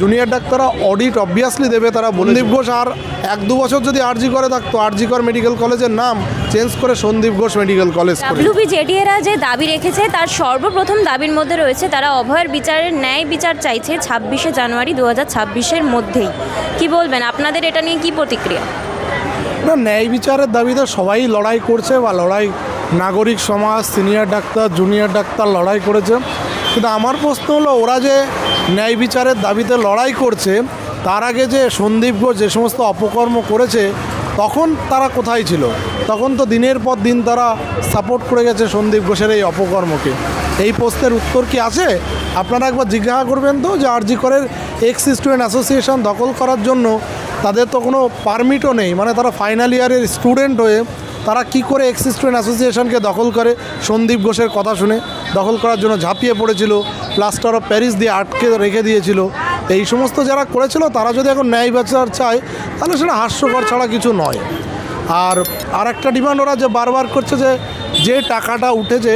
Junior ডাক্তাররা audit obviously দেবে তারা। সন্দীপ ঘোষ আর এক দু বছর যদি আরজি করে থাকতো আরজি কর মেডিকেল কলেজের নাম চেঞ্জ করে সন্দীপ ঘোষ মেডিকেল কলেজ করে। ডাব্লিউবি জেডিএরা যে দাবি রেখেছে তার সর্বপ্রথম দাবির মধ্যে রয়েছে তারা অভয়ের বিচারের ন্যায় বিচার চাইছে ছাব্বিশে জানুয়ারি দু হাজার ছাব্বিশের মধ্যেই। কি বলবেন? আপনাদের এটা নিয়ে কি প্রতিক্রিয়া? না ন্যায় বিচারের দাবিতে সবাই লড়াই করছে বা লড়াই নাগরিক সমাজ সিনিয়র ডাক্তার জুনিয়র ডাক্তার লড়াই করেছে। কিন্তু আমার প্রশ্ন হলো, ওরা যে ন্যায় বিচারের দাবিতে লড়াই করছে, তার আগে যে সন্দীপ ঘোষ যে সমস্ত অপকর্ম করেছে, তখন তারা কোথায় ছিল? তখন তো দিনের পর দিন তারা সাপোর্ট করে গেছে সন্দীপ ঘোষের এই অপকর্মকে। এই প্রশ্নের উত্তর কি আছে? আপনারা একবার জিজ্ঞাসা করবেন তো যে আরজি করের এক্স স্টুডেন্ট অ্যাসোসিয়েশন দখল করার জন্য তাদের তো কোনো পারমিটও নেই। মানে তারা ফাইনাল ইয়ারের স্টুডেন্ট হয়ে তারা কি করে এক্স স্টুডেন্ট অ্যাসোসিয়েশনকে দখল করে? সন্দীপ ঘোষের কথা শুনে দখল করার জন্য ঝাঁপিয়ে পড়েছিল প্লাস্টার অফ প্যারিস দিয়ে আটকে রেখে দিয়েছিল। এই সমস্ত যারা করেছিল, তারা যদি এখন ন্যায় বিচার চায়, তাহলে সেটা হাস্যকর ছাড়া কিছু নয়। আর আর একটা ডিমান্ড ওরা যে বারবার করছে যে যে টাকাটা উঠেছে,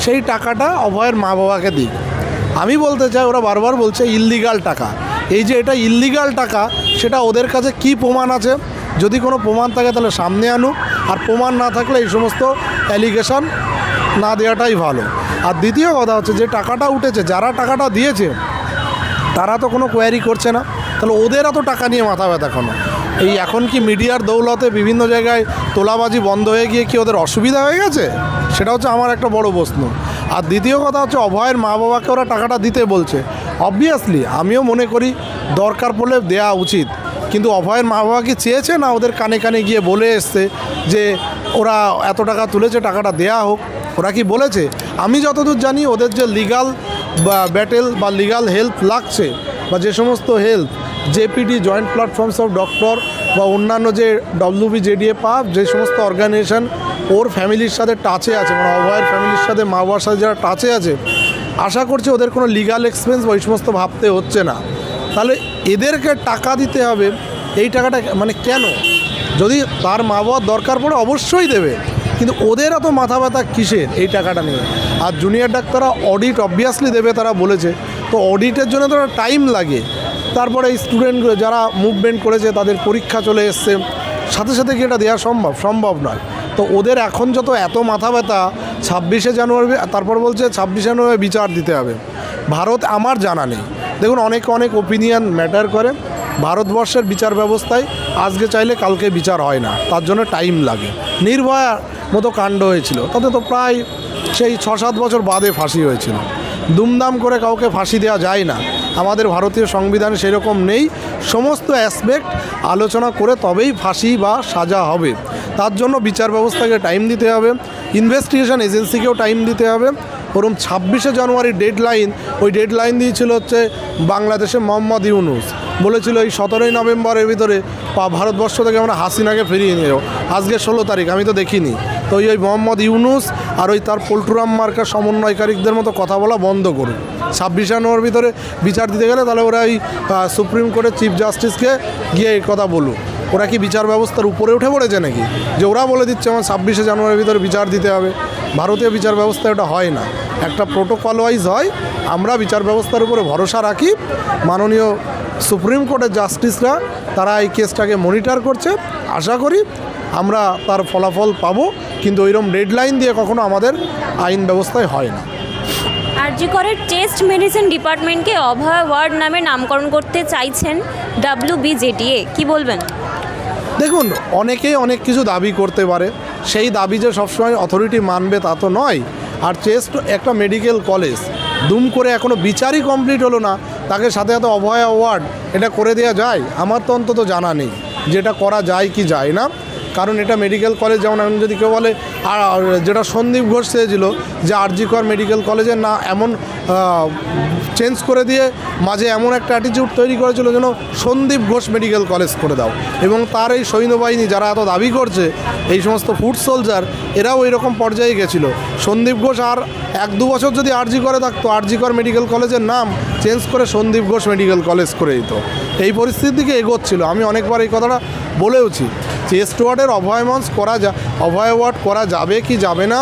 সেই টাকাটা অভয়ের মা বাবাকে দিক। আমি বলতে চাই, ওরা বারবার বলছে ইল্লিগাল টাকা। এই যে এটা ইল্লিগাল টাকা, সেটা ওদের কাছে কি প্রমাণ আছে? যদি কোনো প্রমাণ থাকে, তাহলে সামনে আনুক। আর প্রমাণ না থাকলে এই সমস্ত অ্যালিগেশন না দেওয়াটাই ভালো। আর দ্বিতীয় কথা হচ্ছে যে টাকাটা উঠেছে, যারা টাকাটা দিয়েছে, তারা তো কোনো কোয়ারি করছে না। তাহলে ওদের এত টাকা নিয়ে মাথা ব্যথা কেন? এই এখন কি মিডিয়ার দৌলতে বিভিন্ন জায়গায় তোলাবাজি বন্ধ হয়ে গিয়ে কি ওদের অসুবিধা হয়ে গেছে? সেটা হচ্ছে আমার একটা বড় প্রশ্ন। আর দ্বিতীয় কথা হচ্ছে অভয়ের মা বাবাকে ওরা টাকাটা দিতে বলছে। অবভিয়াসলি আমিও মনে করি দরকার পড়লে দেওয়া উচিত। কিন্তু অভয়ের মা বাবা কি চেয়েছে না ওদের কানে কানে গিয়ে বলে এসছে যে ওরা এত টাকা তুলেছে, টাকাটা দেয়া হোক? ওরা কি বলেছে? আমি যতদূর জানি ওদের যে লিগাল ব্যাটেল বা লিগাল হেল্প লাগছে বা যে সমস্ত help JPD joint platforms of doctor বা অন্যান্য যে ডব্লিউবি জেডিএ পাপ যে সমস্ত অর্গানাইজেশন ওর ফ্যামিলির সাথে টাচে আছে মানে অভয়ের ফ্যামিলির সাথে, মা বাবার সাথে যারা টাচে আছে, আশা করছি ওদের কোনো লিগাল এক্সপেন্স বা ওই সমস্ত ভাবতে হচ্ছে না। তাহলে এদেরকে টাকা দিতে হবে, এই টাকাটা মানে কেন? যদি তার মা বাবার দরকার পড়ে অবশ্যই দেবে। কিন্তু ওদের এত মাথা ব্যথা কিসের এই টাকাটা নিয়ে? আর জুনিয়র ডাক্তাররা অডিট অবভিয়াসলি দেবে তারা বলেছে। তো অডিটের জন্য তো টাইম লাগে। তারপরে এই স্টুডেন্ট যারা মুভমেন্ট করেছে, তাদের পরীক্ষা চলে এসছে। সাথে সাথে কি এটা দেওয়া সম্ভব? সম্ভব নয়। তো ওদের এখন যত এত মাথা ব্যথা, ছাব্বিশে জানুয়ারি, তারপর বলছে ছাব্বিশে জানুয়ারি বিচার দিতে হবে। ভারত আমার জানা নেই। দেখুন, অনেক অনেক ওপিনিয়ন ম্যাটার করে। ভারতবর্ষের বিচার ব্যবস্থায় আজকে চাইলে কালকে বিচার হয় না। তার জন্য টাইম লাগে। নির্ভয়া মতো কাণ্ড হয়েছিল। তাতে তো প্রায় সেই ছ সাত বছর বাদে ফাঁসি হয়েছিল। দুমদাম করে কাউকে ফাঁসি দেওয়া যায় না। আমাদের ভারতীয় সংবিধানে সেরকম নেই। সমস্ত অ্যাসপেক্ট আলোচনা করে তবেই ফাঁসি বা সাজা হবে। তার জন্য বিচার ব্যবস্থাকে টাইম দিতে হবে। ইনভেস্টিগেশন এজেন্সিকেও টাইম দিতে হবে। ওরম ছাব্বিশে জানুয়ারি ডেড লাইন ওই ডেড লাইন দিয়েছিল হচ্ছে বাংলাদেশে মোহাম্মদ ইউনুস। বলেছিল এই সতেরোই নভেম্বরের ভিতরে ভারতবর্ষ থেকে আমরা হাসিনাকে ফিরিয়ে যাব। আজকে ষোলো তারিখ, আমি তো দেখিনি। তো ওই ওই মোহাম্মদ ইউনুস আর ওই তার পোল্টুরাম মার্কা সমন্বয়কারীদের মতো কথা বলা বন্ধ করুন। ছাব্বিশ জানুয়ারির ভিতরে বিচার দিতে গেলে তাহলে ওরা ওই সুপ্রিম কোর্টের চিফ জাস্টিসকে গিয়ে এই কথা বলুক। ওরা কি বিচার ব্যবস্থার উপরে উঠে পড়েছে নাকি? যে ওরা বলে দিচ্ছে আমার ছাব্বিশে জানুয়ারির ভিতরে বিচার দিতে হবে। ভারতীয় বিচার ব্যবস্থা এটা হয় না। একটা প্রোটোকল ওয়াইজ হয় আমরা বিচার ব্যবস্থার উপরে ভরসা রাখি। মাননীয় সুপ্রিম কোর্টের জাস্টিসরা তারা এই কেসটাকে মনিটর করছে। আশা করি আমরা তার ফলাফল পাবো কিন্তু ওইরকম ডেডলাইন দিয়ে কখনো আমাদের আইন ব্যবস্থায় হয় না। আরজি করের টেস্ট মেডিসিন ডিপার্টমেন্টকে অভয় ওয়ার্ড নামে নামকরণ করতে চাইছেন ডাব্লিউবি জেডিএ কি বলবেন? দেখুন অনেকেই অনেক কিছু দাবি করতে পারে। সেই দাবি যে সবসময় অথরিটি মানবে তা তো নয়। আর চেস্ট একটা মেডিকেল কলেজ দুম করে এখনও বিচারই কমপ্লিট হলো না। তাকে সাথে সাথে অভয় অ্যাওয়ার্ড এটা করে দেওয়া যায়। আমার তো অন্তত জানা নেই যেটা করা যায় কি যায় না। কারণ এটা মেডিকেল কলেজ যেমন এখন যদি কেউ বলে, আর যেটা সন্দীপ ঘোষ চেয়েছিল যে আরজি কর মেডিকেল কলেজের না এমন চেঞ্জ করে দিয়ে মাঝে এমন একটা অ্যাটিটিউড তৈরি করেছিল যেন সন্দীপ ঘোষ মেডিকেল কলেজ করে দাও। এবং তার এই সৈন্যবাহিনী যারা এত দাবি করছে, এই সমস্ত ফুড সোলজার এরাও ওই রকম পর্যায়ে গেছিল। সন্দীপ ঘোষ আর এক দু বছর যদি আরজি করে থাকতো আরজি কর মেডিকেল কলেজের নাম চেঞ্জ করে সন্দীপ ঘোষ মেডিকেল কলেজ করে দিত। এই পরিস্থিতির দিকে এগোচ্ছিল। আমি অনেকবার এই কথাটা বলেওছি চেস্ট ওয়ার্ডের অভয় মঞ্চ করা যা, অভয় ওয়ার্ড করা যাবে কি যাবে না,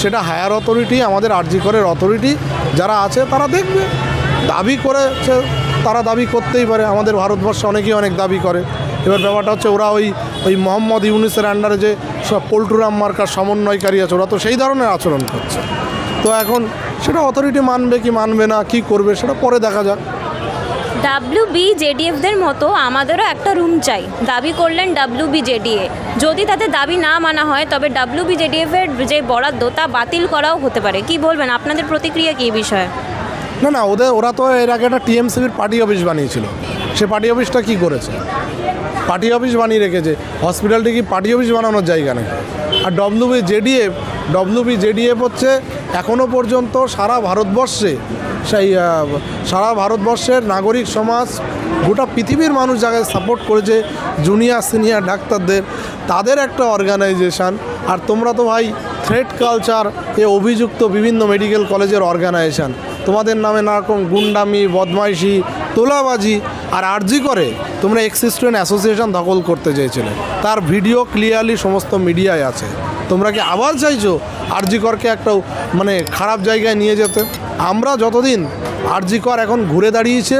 সেটা হায়ার অথরিটি আমাদের আরজি করের অথরিটি যারা আছে তারা দেখবে। দাবি করেছে, তারা দাবি করতেই পারে। আমাদের ভারতবর্ষে অনেকেই অনেক দাবি করে। এবার ব্যাপারটা হচ্ছে ওরা ওই ওই মোহাম্মদ ইউনিসের আন্ডারে যে সব পোল্ট্রুরাম মার্কার সমন্বয়কারী আছে, ওরা তো সেই ধরনের আচরণ করছে। তো এখন সেটা অথরিটি মানবে কি মানবে না, কি করবে, সেটা পরে দেখা যাক। ডাব্লিউ বি জেডিএফদের মতো আমাদেরও একটা রুম চাই। দাবি করলেন ডাব্লিউ বি জেডিএ যদি তাদের দাবি না মানা হয়, তবে ডাব্লিউ বি জেডিএফের যে বরাদ্দ, তা বাতিল করাও হতে পারে। কি বলবেন? আপনাদের প্রতিক্রিয়া কী বিষয়ে? না না, ওদের, ওরা তো এর আগে একটা টিএমসিবির পার্টি অফিস বানিয়েছিল। সে পার্টি অফিসটা কি করেছে? পার্টি অফিস বানিয়ে রেখেছে। হসপিটালটি কি পার্টি অফিস বানানোর জায়গা নেই আর ডব্লিউবি জেডিএফ ডব্লিউবি জেডিএফ হচ্ছে এখনও পর্যন্ত সারা ভারতবর্ষে সেই সারা ভারতবর্ষের নাগরিক সমাজ, গোটা পৃথিবীর মানুষ যাকে সাপোর্ট করেছে জুনিয়র সিনিয়র ডাক্তারদের, তাদের একটা অর্গানাইজেশান আর তোমরা তো ভাই থ্রেড কালচার এ অভিযুক্ত বিভিন্ন মেডিকেল কলেজের অর্গানাইজেশান তোমাদের নামে নারকম গুন্ডামি, বদমাইশি, তোলাবাজি আর আর্জি করে তোমরা এক্সিস্টেন্ট অ্যাসোসিয়েশন দখল করতে চেয়েছিলে। তার ভিডিও ক্লিয়ারলি সমস্ত মিডিয়ায় আছে। তোমরা কি আবার চাইছো আরজি করকে একটা মানে খারাপ জায়গায় নিয়ে যেতে? আমরা যতদিন আরজি কর এখন ঘুরে দাঁড়িয়েছে,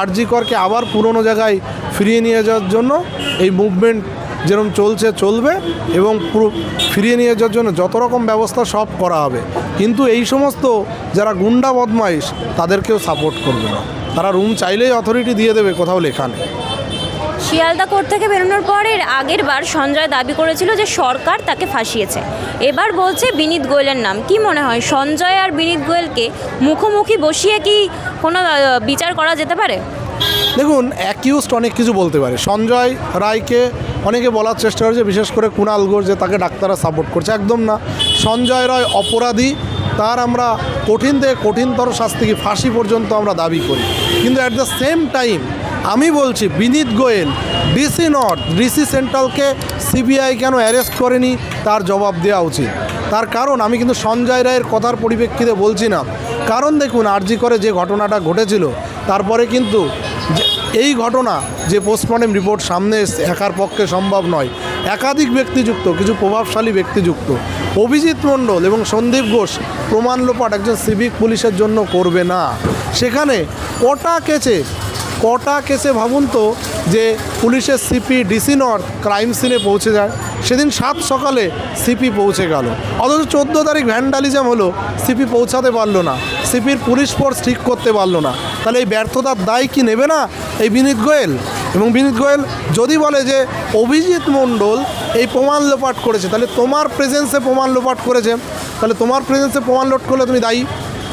আরজি করকে আবার পুরনো জায়গায় ফিরিয়ে নিয়ে যাওয়ার জন্য এই মুভমেন্ট যেরকম চলছে চলবে এবং পুরো ফিরিয়ে নিয়ে যাওয়ার জন্য যত রকম ব্যবস্থা সব করা হবে। কিন্তু এই সমস্ত যারা গুন্ডা বদমাইশ তাদেরকেও সাপোর্ট করবে না। তারা রুম চাইলেই অথরিটি দিয়ে দেবে কোথাও লেখা নেই। শিয়ালদা কোর্ট থেকে বেরোনোর পর এর আগের বার সঞ্জয় দাবি করেছিল যে সরকার তাকে ফাঁসিয়েছে। এবার বলছে বিনীত গোয়েলের নাম। কি মনে হয় সঞ্জয় আর বিনীত গোয়েলকে মুখোমুখি বসিয়ে কি কোনো বিচার করা যেতে পারে? দেখুন অ্যাকিউজড অনেক কিছু বলতে পারে। সঞ্জয় রায়কে অনেকে বলার চেষ্টা করেছে, বিশেষ করে কুণাল ঘোষ যে তাকে ডাক্তাররা সাপোর্ট করছে। একদম না। সঞ্জয় রায় অপরাধী, তার আমরা কঠিন থেকে কঠিনতর শাস্তি কি ফাঁসি পর্যন্ত আমরা দাবি করি। কিন্তু অ্যাট দ্য সেম টাইম আমি বলছি, Vineet Goel DC north DC সেন্ট্রালকে CBI কেন অ্যারেস্ট করেনি, তার জবাব দেওয়া উচিত। তার কারণ, আমি কিন্তু সঞ্জয় রায়ের কথার পরিপ্রেক্ষিতে বলছি না। কারণ দেখুন, আরজি করে যে ঘটনাটা ঘটেছিল, তারপরে কিন্তু এই ঘটনা যে পোস্টমর্টম রিপোর্ট সামনে একার পক্ষে সম্ভব নয়। একাধিক ব্যক্তিযুক্ত, কিছু প্রভাবশালী ব্যক্তিযুক্ত। অভিজিৎ মণ্ডল এবং সন্দীপ ঘোষ প্রমাণ লোপাট একজন সিভিক পুলিশের জন্য করবে না। সেখানে কটা কেচে কটা কেসে ভাবুন তো যে পুলিশের সিপি ডিসি নর্থ ক্রাইম সিনে পৌঁছে যায়, সেদিন সাত সকালে সিপি পৌঁছে গেল। অথচ চোদ্দ তারিখ ভ্যান্ডালিজম হলো, সিপি পৌঁছাতে পারল না, সিপির পুলিশ ফোর্স ঠিক করতে পারল না। তাহলে এই ব্যর্থতার দায় কি নেবে না এই বিনীত গোয়েল? এবং বিনীত গোয়েল যদি বলে যে অভিজিৎ মণ্ডল এই প্রমাণ লোপাট করেছে, তাহলে তোমার প্রেজেন্সে প্রমাণ লোপাট করেছে। তাহলে তোমার প্রেজেন্সে প্রমাণ লোট করলে তুমি দায়ী।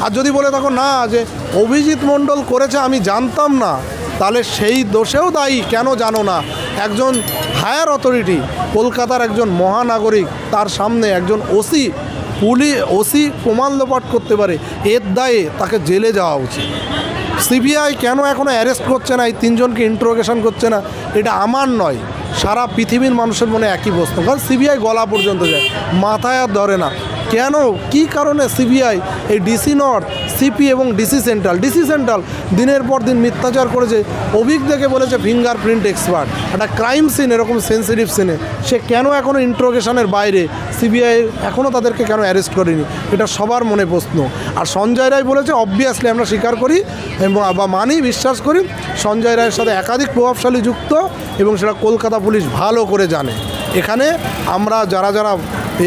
আর যদি বলে তখন না যে অভিজিৎ মণ্ডল করেছে আমি জানতাম না, তাহলে সেই দোষেও দায়ী, কেন জানো না? একজন হায়ার অথরিটি, কলকাতার একজন মহানাগরিক, তার সামনে একজন ওসি, পুলি, ওসি প্রমাণ লোপাট করতে পারে, এর দায়ে তাকে জেলে যাওয়া উচিত। সিবিআই কেন এখনও অ্যারেস্ট করছে না, এই তিনজনকে ইন্টারোগেশন করছে না? এটা আমার নয়, সারা পৃথিবীর মানুষের মনে একই প্রশ্ন, কারণ সিবিআই গলা পর্যন্ত যায়, মাথায় আর ধরে না। কেন? কি কারণে সিবিআই এই ডিসি নর্থ, সিপি এবং ডিসি সেন্ট্রাল? ডিসি সেন্ট্রাল দিনের পর দিন মিথ্যাচার করেছে অভিজ্ঞকে বলেছে ফিঙ্গার প্রিন্ট এক্সপার্ট। একটা ক্রাইম সিন, এরকম সেন্সিটিভ সিনে, সে কেন এখনও ইন্ট্রোগেশনের বাইরে? সিবিআই এখনও তাদেরকে কেন অ্যারেস্ট করেনি? এটা সবার মনে প্রশ্ন। আর সঞ্জয় রায় বলেছে অবভিয়াসলি আমরা স্বীকার করি এবং বা মানি, বিশ্বাস করি, সঞ্জয় রায়ের সাথে একাধিক প্রভাবশালী যুক্ত এবং সেটা কলকাতা পুলিশ ভালো করে জানে। এখানে আমরা যারা যারা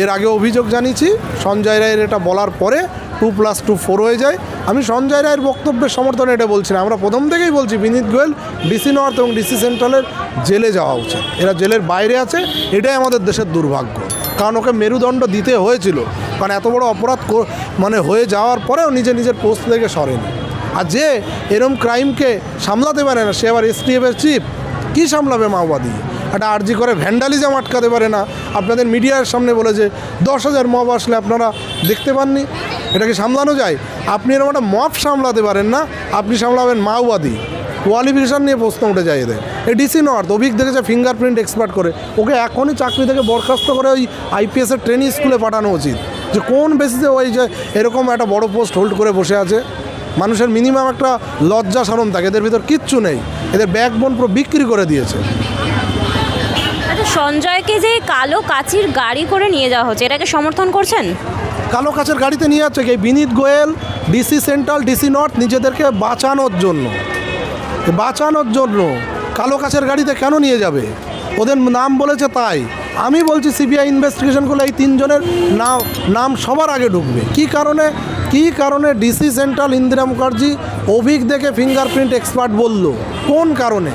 এর আগে অভিযোগ জানিয়েছি সঞ্জয় রায়ের এটা বলার পরে টু প্লাস টু ফোর হয়ে যায়। আমি সঞ্জয় রায়ের বক্তব্যের সমর্থনে এটা বলছি না। আমরা প্রথম থেকেই বলছি, বিনীত গোয়েল, ডিসি নর্থ এবং ডিসি সেন্ট্রালের জেলে যাওয়া উচিত। এরা জেলের বাইরে আছে, এটাই আমাদের দেশের দুর্ভাগ্য। কারণ ওকে মেরুদণ্ড দিতে হয়েছিল। কারণ এত বড় অপরাধ মানে হয়ে যাওয়ার পরেও নিজে নিজের পোস্ট থেকে সরেনি। আর যে এরম ক্রাইমকে সামলাতে পারে না, সে আবার এসটিএফের চিফ, কী সামলাবে মাওবাদী? একটা আর্জি করে, ভ্যান্ডালিজম আটকাতে পারে না। আপনাদের মিডিয়ার সামনে বলেছে দশ হাজার মব আসলে আপনারা দেখতে পাননি। এটাকে সামলানো যায়? আপনি এরকম একটা মব সামলাতে পারেন না। আপনি সামলাবেন মাওবাদী। কোয়ালিফিকেশান নিয়ে প্রশ্ন উঠে যায় এদের। এই ডিসি নর্থ, অভিক দেখেছে ফিঙ্গারপ্রিন্ট এক্সপার্ট করে। ওকে এখনই চাকরি থেকে বরখাস্ত করে ওই আইপিএসের ট্রেনিং স্কুলে পাঠানো উচিত। যে কোন বেসিসে ওই যে এরকম একটা বড় পোস্ট হোল্ড করে বসে আছে? মানুষের মিনিমাম একটা লজ্জা সরম থাকে। এদের ভিতর কিচ্ছু নেই। এদের ব্যাকবোন পুরো বিক্রি করে দিয়েছে। সঞ্জয়কে যে কালো কাচির গাড়ি করে নিয়ে যাওয়া হচ্ছে, এটাকে সমর্থন করছেন? কালো কাচের গাড়িতে নিয়ে যাচ্ছে এই Vineet Goel DC central DC north নিজেদেরকে বাঁচানোর জন্য। বাঁচানোর জন্য কালো কাচের গাড়িতে কেন নিয়ে যাবে? ওদের নাম বলেছে তাই। আমি বলছি সিবিআই ইনভেস্টিগেশন করলে এই তিনজনের নাম নাম সবার আগে ঢুকবে। কি কারণে? কি কারণে ডিসি সেন্ট্রাল ইন্দিরা মুখার্জি, অভিক দেখে ফিঙ্গারপ্রিন্ট এক্সপার্ট বলল? কোন কারণে?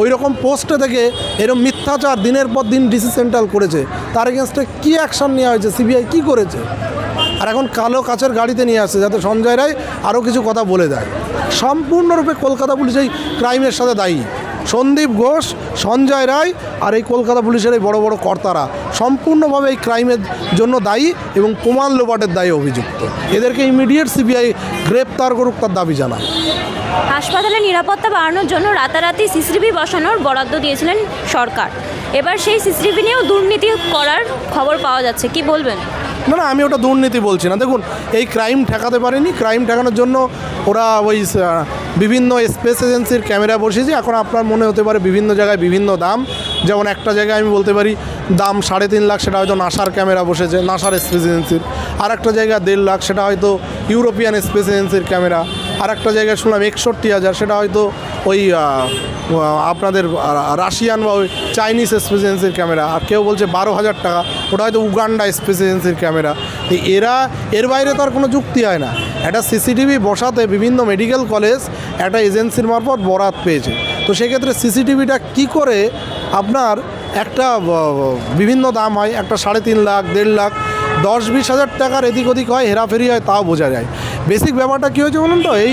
ওই রকম পোস্টে থেকে এরকম মিথ্যাচার দিনের পর দিন ডিসি সেন্ট্রাল করেছে। তার এগেনস্টে কী অ্যাকশান নেওয়া হয়েছে? সিবিআই কী করেছে? আর এখন কালো কাছের গাড়িতে নিয়ে আসছে যাতে সঞ্জয় রায় আরও কিছু কথা বলে দেয়। সম্পূর্ণরূপে কলকাতা পুলিশ এই ক্রাইমের সাথে দায়ী। সন্দীপ ঘোষ সঞ্জয় রায় আর এই কলকাতা পুলিশের এই বড় বড় কর্তারা সম্পূর্ণভাবে এই ক্রাইমের জন্য দায়ী এবং প্রমাণ লোপাটের দায়ী অভিযুক্ত। এদেরকে ইমিডিয়েট সিবিআই গ্রেপ্তার করুক তার দাবি জানায়। হাসপাতালে নিরাপত্তা বাড়ানোর জন্য রাতারাতি সিসিটিভি বসানোর বরাদ্দ দিয়েছিলেন সরকার। এবার সেই সিসিটিভি নিয়েও দুর্নীতি করার খবর পাওয়া যাচ্ছে। কি বলবেন? না না আমি ওটা দুর্নীতি বলছি না। দেখুন এই ক্রাইম ঠেকাতে পারেনি। ক্রাইম ঠেকানোর জন্য ওরা ওই বিভিন্ন স্পেস এজেন্সির ক্যামেরা বসিয়েছে। এখন আপনার মনে হতে পারে বিভিন্ন জায়গায় বিভিন্ন দাম। যেমন একটা জায়গায় আমি বলতে পারি, দাম সাড়ে তিন লাখ, সেটা হয়তো নাসার ক্যামেরা বসেছে, নাসার স্পেস এজেন্সির। আর একটা জায়গায় দেড় লাখ, সেটা হয়তো ইউরোপিয়ান স্পেস এজেন্সির ক্যামেরা। আর একটা জায়গায় শুনলাম একষট্টি হাজার, সেটা হয়তো ওই আপনাদের রাশিয়ান বা ওই চাইনিজ স্পেস এজেন্সির ক্যামেরা। আর কেউ বলছে বারো হাজার টাকা, ওটা হয়তো উগান্ডা স্পেস এজেন্সির ক্যামেরা। এরা, এর বাইরে তো আর কোনো যুক্তি হয় না। একটা সিসিটিভি বসাতে বিভিন্ন মেডিকেল কলেজ একটা এজেন্সির মারফত বরাত পেয়েছে। তো সেক্ষেত্রে সিসিটিভিটা কি করে আপনার একটা বিভিন্ন দাম হয়, একটা সাড়ে তিন লাখ, দেড় লাখ, দশ বিশ হাজার টাকার এদিক ওদিক হয়, হেরাফেরি হয়, তাও বোঝা যায়। বেসিক ব্যাপারটা কী হয়েছে বলুন তো? এই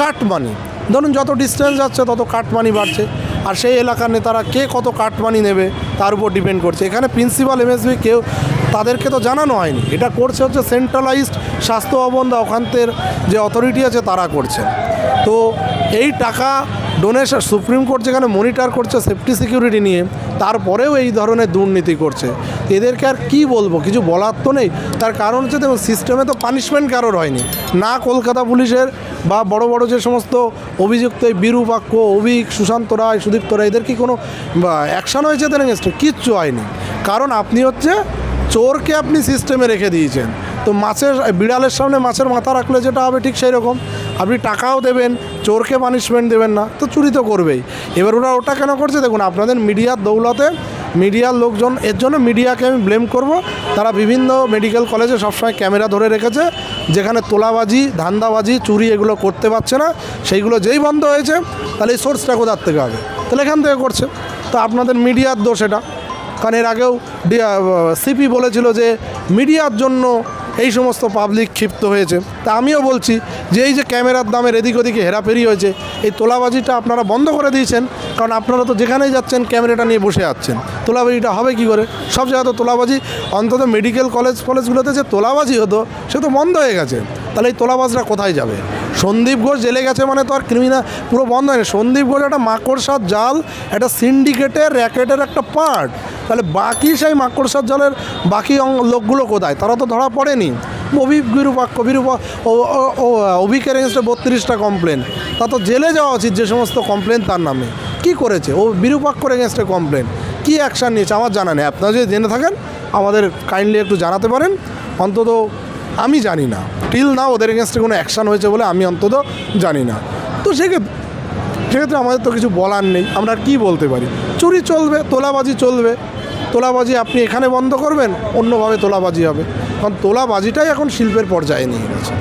কাট মানি ধরুন যত ডিস্টেন্স যাচ্ছে, তত কাট মানি বাড়ছে। আর সেই এলাকার নেতারা কে কত কাট মানি নেবে, তার উপর ডিপেন্ড করছে। এখানে প্রিন্সিপাল এমএসবি কেউ, তাদেরকে তো জানানো হয়নি। এটা করছে হচ্ছে সেন্ট্রালাইজড স্বাস্থ্য ভবন বা ওখানতের যে অথরিটি আছে, তারা করছে। তো এই টাকা ডোনেশন, সুপ্রিম কোর্ট যেখানে মনিটর করছে সেফটি সিকিউরিটি নিয়ে, তারপরেও এই ধরনের দুর্নীতি করছে। এদেরকে আর কি বলব? কিছু বলার তো নেই। তার কারণ হচ্ছে দেখুন সিস্টেমে তো পানিশমেন্ট কারোর হয়নি। না কলকাতা পুলিশের বা বড় বড় যে সমস্ত অভিযুক্ত, এই বিরূপাক্ষ অভিক, সুশান্ত রায়, সুদীপ্ত রায়, এদের কি কোনো অ্যাকশান হয়েছে এদের এগেনস্টে কিচ্ছু হয়নি। কারণ আপনি হচ্ছে, চোরকে আপনি সিস্টেমে রেখে দিয়েছেন। তো মাছের, বিড়ালের সামনে মাছের মাথা রাখলে যেটা হবে ঠিক সেই রকম আপনি টাকাও দেবেন, চোরকে পানিশমেন্ট দেবেন না, তো চুরি তো করবেই। এবার ওরা ওটা কেন করছে? দেখুন, আপনাদের মিডিয়ার দৌলতে মিডিয়ার লোকজন, এর জন্য মিডিয়াকে আমি ব্লেম করব। তারা বিভিন্ন মেডিকেল কলেজে সবসময় ক্যামেরা ধরে রেখেছে, যেখানে তোলাবাজি, ধান্দাবাজি, চুরি এগুলো করতে পারছে না। সেইগুলো যেই বন্ধ হয়েছে, তাহলে এই সোর্সটা কোথার থেকে হবে তাহলে এখান থেকে করছে। তো আপনাদের মিডিয়ার দোষ এটা। কারণ এর আগেও সিপি বলেছিল যে মিডিয়ার জন্য এই সমস্ত পাবলিক ক্ষিপ্ত হয়েছে। তা আমিও বলছি যে এই যে ক্যামেরার দামের এদিক ওদিকে হেরাফেরি হয়েছে, এই তোলাবাজিটা আপনারা বন্ধ করে দিয়েছেন, কারণ আপনারা তো যেখানেই যাচ্ছেন ক্যামেরাটা নিয়ে বসে আছেন। তোলাবাজিটা হবে কি করে? সব জায়গায় তো তোলাবাজি, অন্তত মেডিকেল কলেজ কলেজগুলোতে যে তোলাবাজি হতো, সে তো বন্ধ হয়ে গেছে। তাহলে এই তোলাবাজরা কোথায় যাবে? সন্দীপ ঘোষ জেলে গেছে মানে তো আর ক্রিমিনাল পুরো বন্ধ হয়নি। সন্দীপ ঘোষ একটা মাকড়সার জাল, একটা সিন্ডিকেটের র্যাকেটের একটা পার্ট। তাহলে বাকি সেই মাকড়সার জালের বাকি লোকগুলো কোথায়? তারা তো ধরা পড়েনি। অভি বিরূপাক্ষ বিরূপা অভিকের এগেনস্টে বত্রিশটা কমপ্লেন। তা তো জেলে যাওয়া উচিত যে সমস্ত কমপ্লেন তার নামে। কি করেছে? ও বিরূপাক্ষর এগেনস্টে কমপ্লেন। কি অ্যাকশান নিয়েছে? আমার জানা নেই। আপনারা যদি জেনে থাকেন, আমাদের কাইন্ডলি একটু জানাতে পারেন। অন্তত আমি জানি না। টিল না, ওদের এগেনস্টে কোনো অ্যাকশান হয়েছে বলে আমি অন্তত জানি না। তো সেক্ষেত্রে সেক্ষেত্রে আমাদের তো কিছু বলার নেই, আমরা কি বলতে পারি? চুরি চলবে, তোলাবাজি চলবে। তোলাবাজি আপনি এখানে বন্ধ করবেন, অন্যভাবে তোলাবাজি হবে। কারণ তোলাবাজিটাই এখন শিল্পের পর্যায়ে নিয়ে গেছে।